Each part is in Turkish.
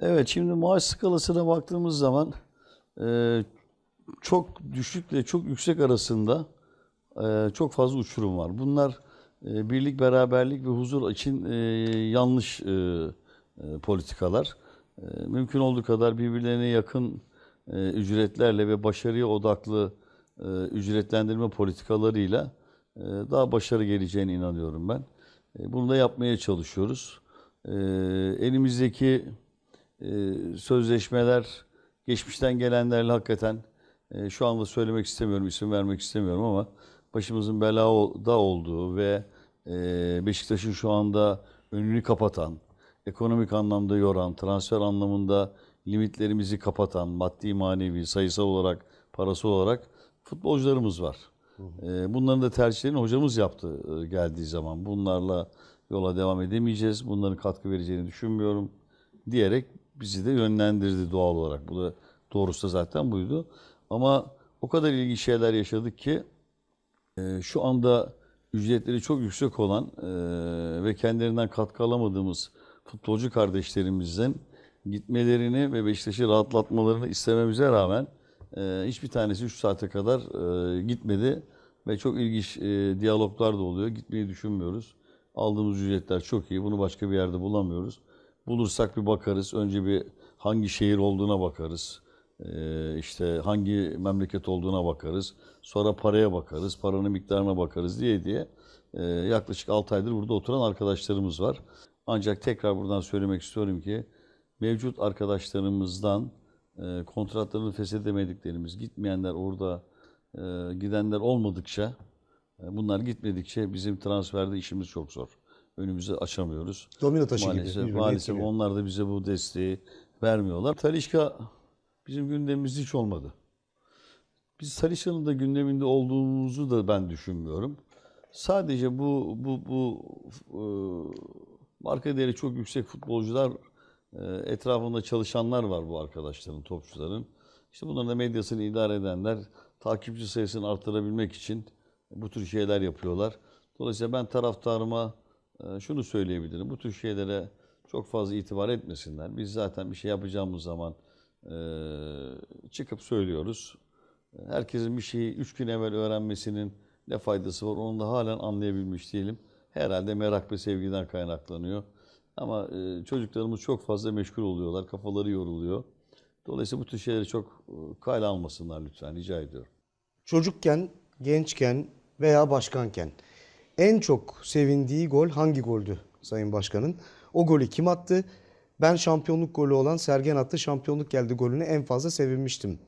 Evet şimdi maaş skalasına baktığımız zaman e, çok düşükle çok yüksek arasında e, çok fazla uçurum var. Bunlar e, birlik, beraberlik ve huzur için yanlış politikalar. Mümkün olduğu kadar birbirlerine yakın ücretlerle ve başarıya odaklı ücretlendirme politikalarıyla e, daha başarı geleceğine inanıyorum ben. Bunu da yapmaya çalışıyoruz. E, elimizdeki e, sözleşmeler geçmişten gelenlerle hakikaten e, şu anda söylemek istemiyorum, isim vermek istemiyorum ama başımızın belada olduğu ve e, Beşiktaş'ın şu anda önünü kapatan, ekonomik anlamda yoran, transfer anlamında limitlerimizi kapatan, maddi manevi, sayısal olarak, parası olarak futbolcularımız var. E, Bunların da tercihlerini hocamız yaptı geldiği zaman. Bunlarla yola devam edemeyeceğiz. Bunların katkı vereceğini düşünmüyorum diyerek bizi de yönlendirdi doğal olarak. Bu da doğrusu da zaten buydu. Ama o kadar ilginç şeyler yaşadık ki e, şu anda ücretleri çok yüksek olan e, ve kendilerinden katkı alamadığımız futbolcu kardeşlerimizin gitmelerini ve Beşiktaş'ı rahatlatmalarını istememize rağmen e, hiçbir tanesi 3 saate kadar e, gitmedi ve çok ilginç e, diyaloglar da oluyor. Gitmeyi düşünmüyoruz. Aldığımız ücretler çok iyi. Bunu başka bir yerde bulamıyoruz. Bulursak bir bakarız. Önce bir hangi şehir olduğuna bakarız. Ee, işte hangi memleket olduğuna bakarız. Sonra paraya bakarız. Paranın miktarına bakarız diye diye. Ee, yaklaşık 6 aydır burada oturan arkadaşlarımız var. Ancak tekrar buradan söylemek istiyorum ki mevcut arkadaşlarımızdan e, kontratlarını feshedemediklerimiz, gitmeyenler orada e, gidenler olmadıkça e, bunlar gitmedikçe bizim transferde işimiz çok zor. Önümüzü açamıyoruz. Domino taşı gibi. Maalesef, birbirini maalesef etkiliyor. onlar da bize bu desteği vermiyorlar. Talişka bizim gündemimiz hiç olmadı. Biz Talişka'nın da gündeminde olduğumuzu da ben düşünmüyorum. Sadece bu bu bu e, marka değeri çok yüksek futbolcular e, etrafında çalışanlar var bu arkadaşların, topçuların. İşte bunların da medyasını idare edenler takipçi sayısını artırabilmek için bu tür şeyler yapıyorlar. Dolayısıyla ben taraftarıma şunu söyleyebilirim. Bu tür şeylere çok fazla itibar etmesinler. Biz zaten bir şey yapacağımız zaman e, çıkıp söylüyoruz. Herkesin bir şeyi üç gün evvel öğrenmesinin ne faydası var onu da halen anlayabilmiş değilim. Herhalde merak ve sevgiden kaynaklanıyor. Ama e, çocuklarımız çok fazla meşgul oluyorlar, kafaları yoruluyor. Dolayısıyla bu tür şeyleri çok e, kayla almasınlar lütfen, rica ediyorum. Çocukken, gençken veya başkanken en çok sevindiği gol hangi goldü Sayın Başkan'ın? O golü kim attı? Ben şampiyonluk golü olan Sergen attı şampiyonluk geldi golünü en fazla sevinmiştim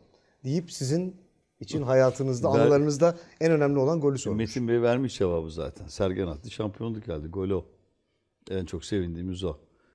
deyip sizin için hayatınızda, Ben- anılarınızda en önemli olan golü sormuş. Metin Bey vermiş cevabı zaten. Sergen attı, şampiyonluk geldi, gol o. En çok sevindiğimiz o.